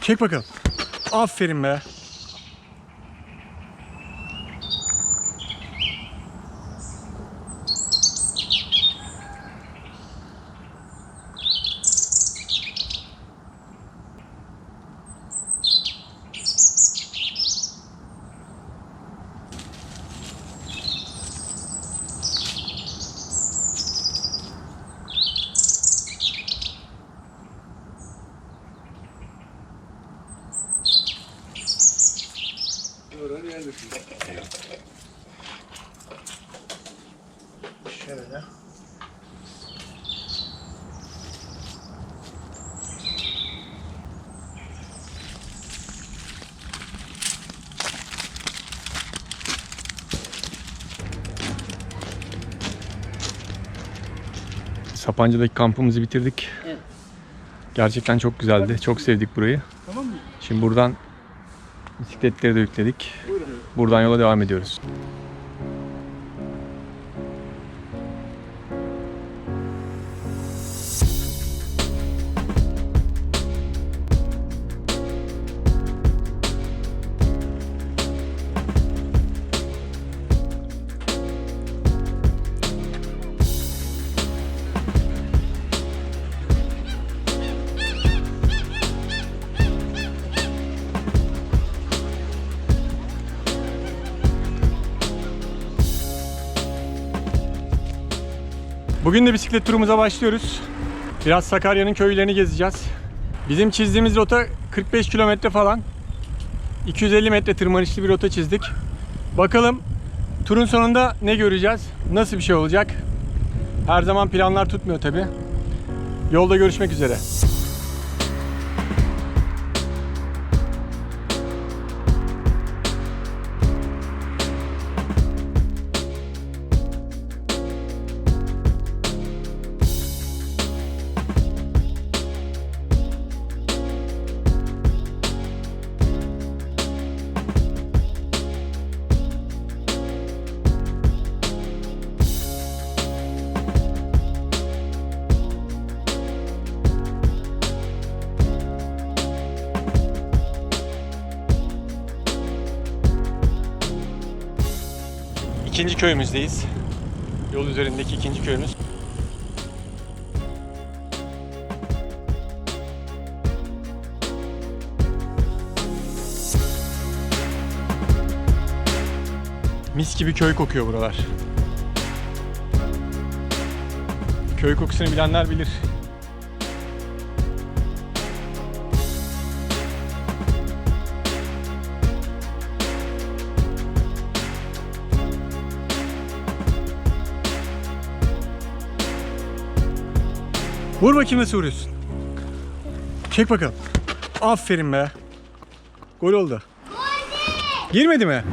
Çek bakalım. Aferin be. Şöyle. Sapanca'daki kampımızı bitirdik. Evet. Gerçekten çok güzeldi. Çok sevdik burayı. Tamam mı? Şimdi buradan bisikletleri de yükledik. Buradan yola devam ediyoruz. Bugün de bisiklet turumuza başlıyoruz. Biraz Sakarya'nın köylerini gezeceğiz. Bizim çizdiğimiz rota 45 kilometre falan. 250 metre tırmanışlı bir rota çizdik. Bakalım turun sonunda ne göreceğiz? Nasıl bir şey olacak? Her zaman planlar tutmuyor tabi. Yolda görüşmek üzere. İkinci köyümüzdeyiz. Yol üzerindeki ikinci köyümüz. Mis gibi köy kokuyor buralar. Köy kokusunu bilenler bilir. Vur bakayım nasıl vuruyorsun. Çek bakalım. Aferin be. Gol oldu. Girmedi mi?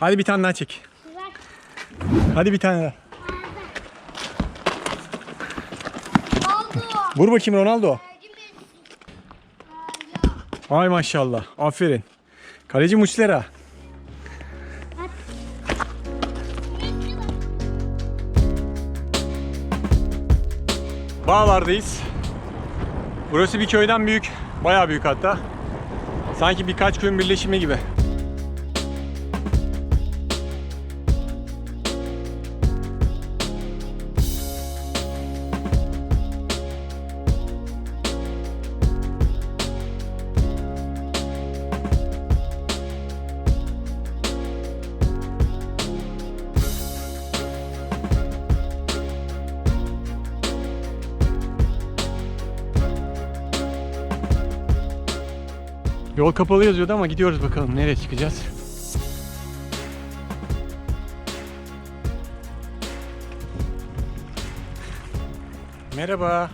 Hadi bir tane daha çek. Hadi bir tane daha. Vur bakayım Ronaldo. Ay maşallah. Aferin. Kaleci Muslera. Bağlardayız. Burası bir köyden büyük. Bayağı büyük hatta. Sanki birkaç köyün birleşimi gibi. Yol kapalı yazıyordu ama gidiyoruz bakalım nereye çıkacağız. Merhaba.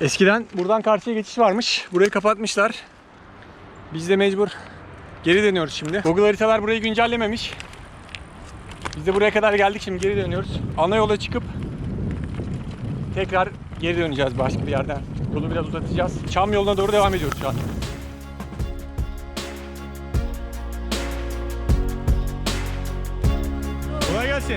Eskiden buradan karşıya geçiş varmış. Burayı kapatmışlar. Biz de mecbur geri dönüyoruz şimdi. Google haritalar burayı güncellememiş. Biz de buraya kadar geldik şimdi geri dönüyoruz. Ana yola çıkıp tekrar geri döneceğiz başka bir yerden. Yolu biraz uzatacağız. Çam yoluna doğru devam ediyoruz şu an. Kolay gelsin.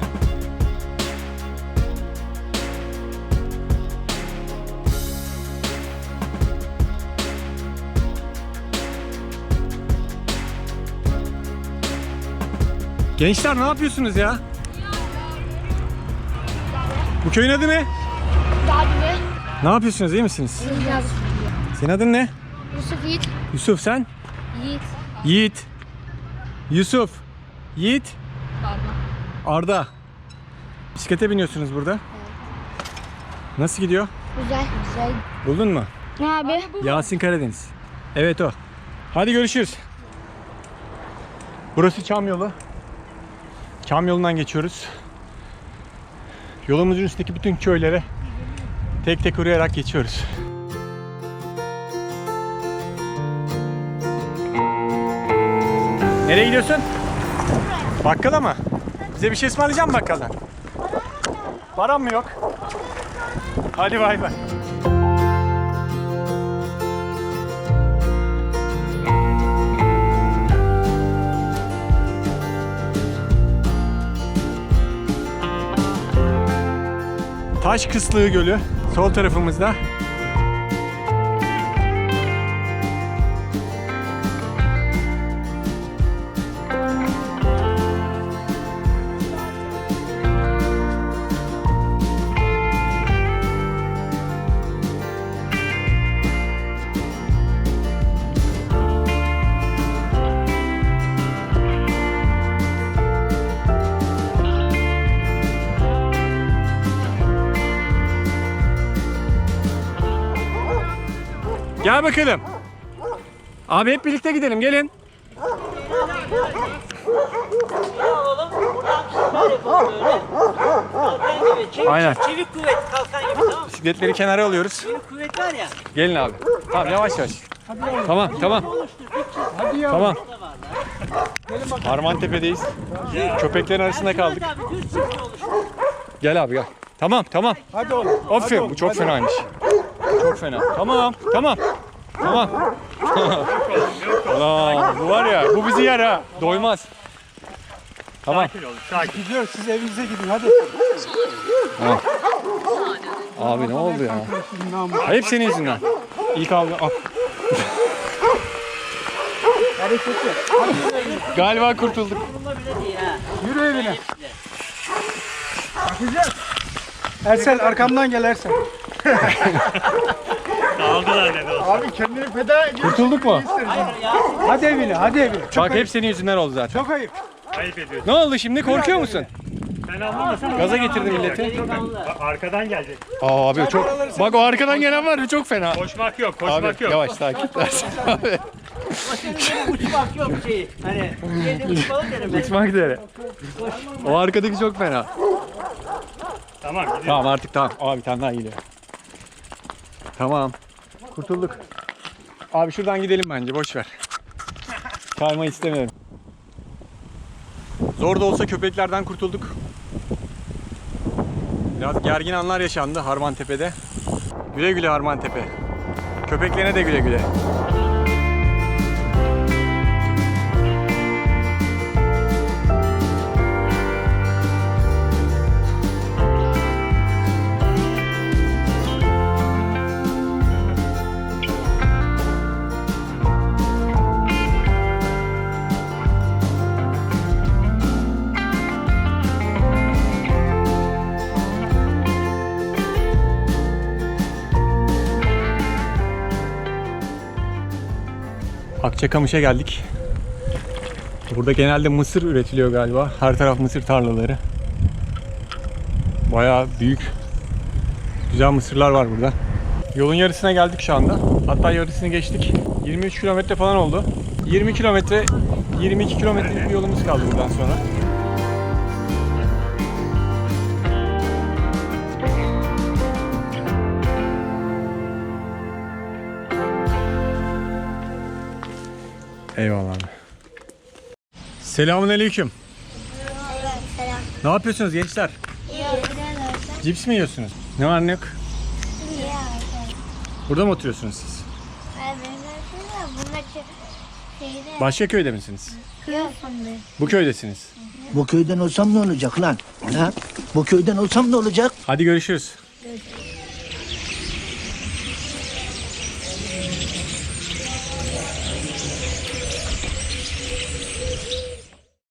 Gençler ne yapıyorsunuz ya? Bu köyün adı ne? Ne yapıyorsunuz iyi misiniz? Senin adın ne? Yusuf Yiğit. Yusuf sen? Yiğit. Yiğit. Yusuf. Yiğit. Arda. Bisiklete biniyorsunuz burada. Nasıl gidiyor? Güzel. Güzel. Buldun mu? Ne abi? Yasin Karadeniz. Evet o. Hadi görüşürüz. Burası Çam yolu. Çam yolundan geçiyoruz. Yolumuzun üstündeki bütün köylere tek tek uğrayarak geçiyoruz. Nereye gidiyorsun? Bakkala mı? Bize bir şey ısmarlayacak mısın bakkaldan? Param mı yok? Hadi bay bay. Taş Kıslığı Gölü sol tarafımızda. Gel bakalım. Abi hep birlikte gidelim gelin. Aynen. çevik kuvvet kalkan gibi tamam mı? Bisikletleri kenara alıyoruz. Çevik kuvvet var ya. Gelin abi. Tamam yavaş yavaş. Tamam tamam. Tamam. Harmantepe'deyiz. Köpeklerin arasında kaldık. Gel abi gel. Tamam tamam. Hadi oğlum. Aferin bu çok fenaymış. Çok fena. Tamam tamam. Tamam. Ulan bu var ya bu bizi yer ha. Doymaz. Tamam. Gidiyoruz siz evinize gidin hadi. Abi ne oldu ya? Hep senin yüzünden. İlk abi al. Galiba kurtulduk. Ha. Yürü evine. Bakacağız. Ersel arkamdan gel Ersel. Abi kendini feda ediyorsun. Kurtulduk mu? Hadi evine hadi evine. Çok Bak ayıp. hep senin yüzünden oldu zaten. Çok ayıp. Ne oldu şimdi? Korkuyor musun? Sen anlamasan Gaza getirdi milleti. Arkadan gelecek. Aa abi çok. Bak o arkadan gelen var ya çok fena. Koşmak yok, Abi koşmak yok. yavaş takip dersin abi. Senin uçmak yok şeyi. Hani yerde uçmalı derim ben. Uçmak üzere. O arkadaki çok fena. Tamam, gidiyor. Tamam artık tamam. Abi bir tane daha geliyor. Tamam. Kurtulduk. Abi şuradan gidelim bence boş ver. Kayma istemiyorum. Zor da olsa köpeklerden kurtulduk. Biraz gergin anlar yaşandı Harmantepe'de. Güle güle Harmantepe. Köpeklerine de güle güle. Akçakamış'a geldik. Burada genelde mısır üretiliyor galiba. Her taraf mısır tarlaları. Bayağı büyük. Güzel mısırlar var burada. Yolun yarısına geldik şu anda. Hatta yarısını geçtik. 23 kilometre falan oldu. 20 kilometre, 22 kilometrelik bir yolumuz kaldı buradan sonra. Eyvallah abi. Selamun aleyküm. Selam. Ne yapıyorsunuz gençler? İyi. Cips mi yiyorsunuz? Ne var ne yok? Burada mı oturuyorsunuz siz? Başka köyde misiniz? Bu köydesiniz. Bu köyden olsam ne olacak lan? Ha? Bu köyden olsam ne olacak? Hadi görüşürüz. Görüşürüz.